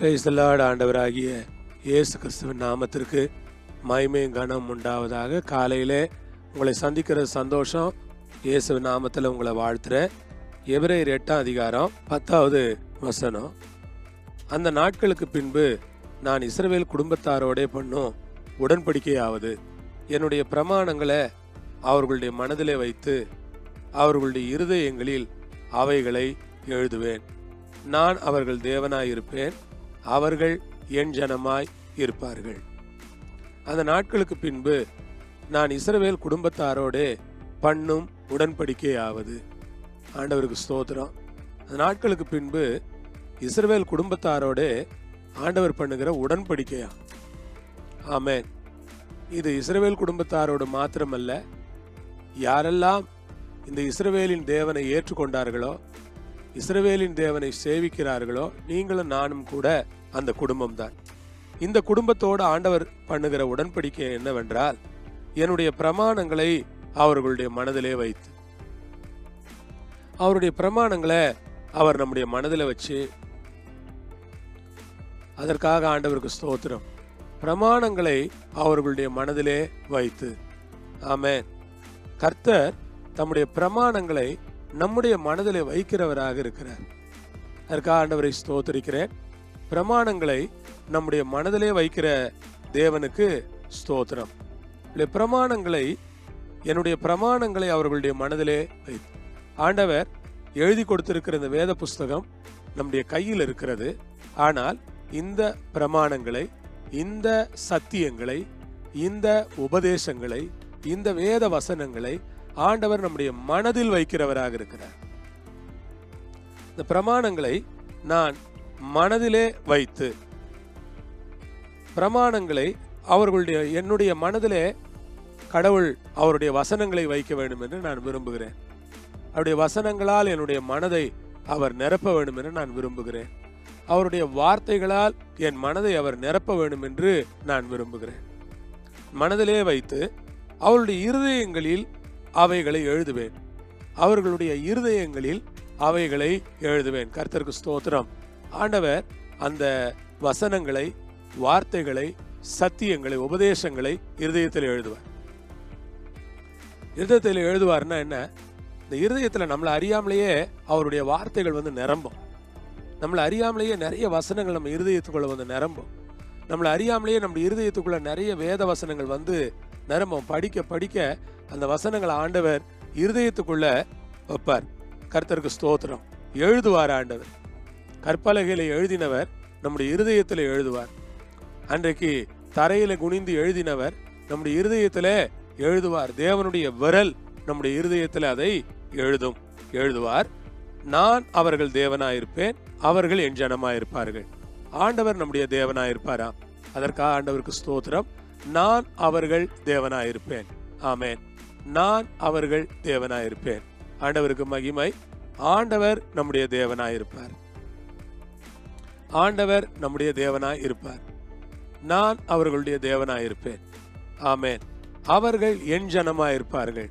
பிரைசலாட் ஆண்டவராகிய இயேசு கிறிஸ்துவின் நாமத்திற்கு மைமையும் கனம் உண்டாவதாக. காலையிலே உங்களை சந்திக்கிற சந்தோஷம் இயேசு நாமத்தில் உங்களை வாழ்த்துறேன். எபிரேயர் எட்டாம் அதிகாரம் பத்தாவது வசனம். அந்த நாட்களுக்கு பின்பு நான் இஸ்ரவேல் குடும்பத்தாரோடே பண்ணும் உடன்படிக்கையாவது என்னுடைய பிரமாணங்களை அவர்களுடைய மனதிலே வைத்து அவர்களுடைய இருதயங்களில் அவைகளை எழுதுவேன். நான் அவர்கள் தேவனாயிருப்பேன். அவர்கள் என் ஜனமாய் இருப்பார்கள். அந்த நாட்களுக்கு பின்பு நான் இஸ்ரவேல் குடும்பத்தாரோடே பண்ணும் உடன்படிக்கையாவது. ஆண்டவருக்கு ஸ்தோத்திரம். அந்த நாட்களுக்கு பின்பு இஸ்ரவேல் குடும்பத்தாரோடே ஆண்டவர் பண்ணுகிற உடன்படிக்கையா? ஆமென். இது இஸ்ரவேல் குடும்பத்தாரோடு மாத்திரமல்ல. யாரெல்லாம் இந்த இஸ்ரவேலின் தேவனை ஏற்றுக்கொண்டார்களோ இஸ்ரவேலின் தேவனை சேவிக்கிறார்களோ நீங்களும் நானும் கூட அந்த குடும்பம்தான். இந்த குடும்பத்தோடு ஆண்டவர் பண்ணுகிற உடன்படிக்கை என்னவென்றால் என்னுடைய பிரமாணங்களை அவர்களுடைய மனதிலே வைத்து அவருடைய பிரமாணங்களை அவர் நம்முடைய மனதில் வச்சு அதற்காக ஆண்டவருக்கு ஸ்தோத்திரம். பிரமாணங்களை அவர்களுடைய மனதிலே வைத்து. ஆமேன். கர்த்தர் தம்முடைய பிரமாணங்களை நம்முடைய மனதிலே வைக்கிறவராக இருக்கிறார். அதற்காக ஆண்டவரை ஸ்தோத்திரிக்கிறேன். பிரமாணங்களை நம்முடைய மனதிலே வைக்கிற தேவனுக்கு ஸ்தோத்திரம். இந்த பிரமாணங்களை என்னுடைய பிரமாணங்களை அவர்களுடைய மனதிலே வைத்து ஆண்டவர் எழுதி கொடுத்திருக்கிற இந்த வேத புஸ்தகம் நம்முடைய கையில் இருக்கிறது. ஆனால் இந்த பிரமாணங்களை இந்த சத்தியங்களை இந்த உபதேசங்களை இந்த வேத வசனங்களை ஆண்டவர் நம்முடைய மனதில் வைக்கிறவராக இருக்கிறார். இந்த பிரமாணங்களை நான் மனதிலே வைத்து பிரமாணங்களை அவர்களுடைய என்னுடைய மனதிலே கடவுள் அவருடைய வசனங்களை வைக்க வேண்டும் என்று நான் விரும்புகிறேன். அவருடைய வசனங்களால் என்னுடைய மனதை அவர் நிரப்ப வேண்டும் என்று நான் விரும்புகிறேன். அவருடைய வார்த்தைகளால் என் மனதை அவர் நிரப்ப வேண்டும் என்று நான் விரும்புகிறேன். மனதிலே வைத்து அவருடைய இருதயங்களில் அவைகளை எழுதுவேன். அவர்களுடைய இருதயங்களில் அவைகளை எழுதுவேன். கர்த்தருக்கு ஸ்தோத்திரம். ஆண்டவர் அந்த வசனங்களை வார்த்தைகளை சத்தியங்களை உபதேசங்களை இருதயத்தில் எழுதுவார். இருதயத்தில் எழுதுவார்னா என்ன? இந்த இருதயத்தில் நம்மளை அறியாமலேயே அவருடைய வார்த்தைகள் வந்து நிரம்பும். நம்மளை அறியாமலேயே நிறைய வசனங்கள் நம்ம இருதயத்துக்குள்ள வந்து நிரம்பும். நம்மளை அறியாமலேயே நம்ம இருதயத்துக்குள்ள நிறைய வேத வசனங்கள் வந்து நிரம்பும். படிக்க படிக்க அந்த வசனங்களை ஆண்டவர் இருதயத்துக்குள்ள வைப்பார். கர்த்தருக்கு ஸ்தோத்திரம். எழுதுவார் ஆண்டவர். கற்பலகையில எழுதினவர் நம்முடைய இருதயத்தில் எழுதுவார். அன்றைக்கு தரையில குனிந்து எழுதினவர் நம்முடைய இருதயத்தில் எழுதுவார். தேவனுடைய விரல் நம்முடைய இருதயத்தில் அதை எழுதும் எழுதுவார். நான் அவர்கள் தேவனாயிருப்பேன் அவர்கள் என் ஜனமாயிருப்பார்கள். ஆண்டவர் நம்முடைய தேவனாயிருப்பாராம். அதற்காக ஆண்டவருக்கு ஸ்தோத்திரம். நான் அவர்கள் தேவனாயிருப்பேன். ஆமேன். நான் அவர்கள் தேவனாயிருப்பேன். ஆண்டவருக்கு மகிமை. ஆண்டவர் நம்முடைய தேவனாயிருப்பார். ஆண்டவர் நம்முடைய தேவனாய் இருப்பார். நான் அவர்களுடைய தேவனாயிருப்பேன் ஆமேன். அவர்கள் என் ஜனமாயிருப்பார்கள்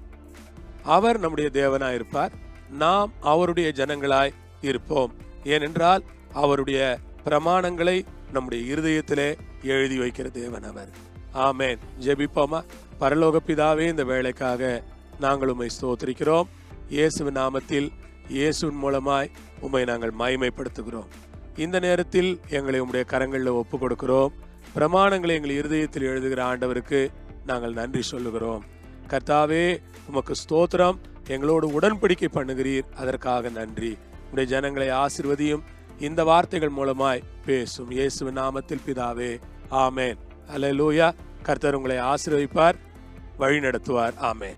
அவர் நம்முடைய தேவனாயிருப்பார் நாம் அவருடைய ஜனங்களாய் இருப்போம். ஏனென்றால் அவருடைய பிரமாணங்களை நம்முடைய இருதயத்திலே எழுதி வைக்கிற தேவன் அவர். ஆமேன். ஜெபிப்போமா? பரலோக பிதாவே இந்த வேலைக்காக நாங்கள் உம்மை ஸ்தோத்திரிக்கிறோம். இயேசுவின் நாமத்தில் இயேசுவின் மூலமாய் உம்மை நாங்கள் மகிமைப்படுத்துகிறோம். இந்த நேரத்தில் எங்களை உம்முடைய கரங்களில் ஒப்பு கொடுக்கிறோம் பிரமாணங்களை எங்கள் இருதயத்தில் எழுதுகிற ஆண்டவருக்கு நாங்கள் நன்றி சொல்லுகிறோம். கர்த்தாவே உமக்கு ஸ்தோத்திரம். எங்களோடு உடன்படிக்கை பண்ணுகிறீர். அதற்காக நன்றி. உடைய ஜனங்களை ஆசிர்வதியும். இந்த வார்த்தைகள் மூலமாய் பேசும் இயேசுவின் நாமத்தில் பிதாவே ஆமேன். அல்லேலூயா. கர்த்தர் உங்களை ஆசிர்வதிப்பார் வழி நடத்துவார் ஆமேன்.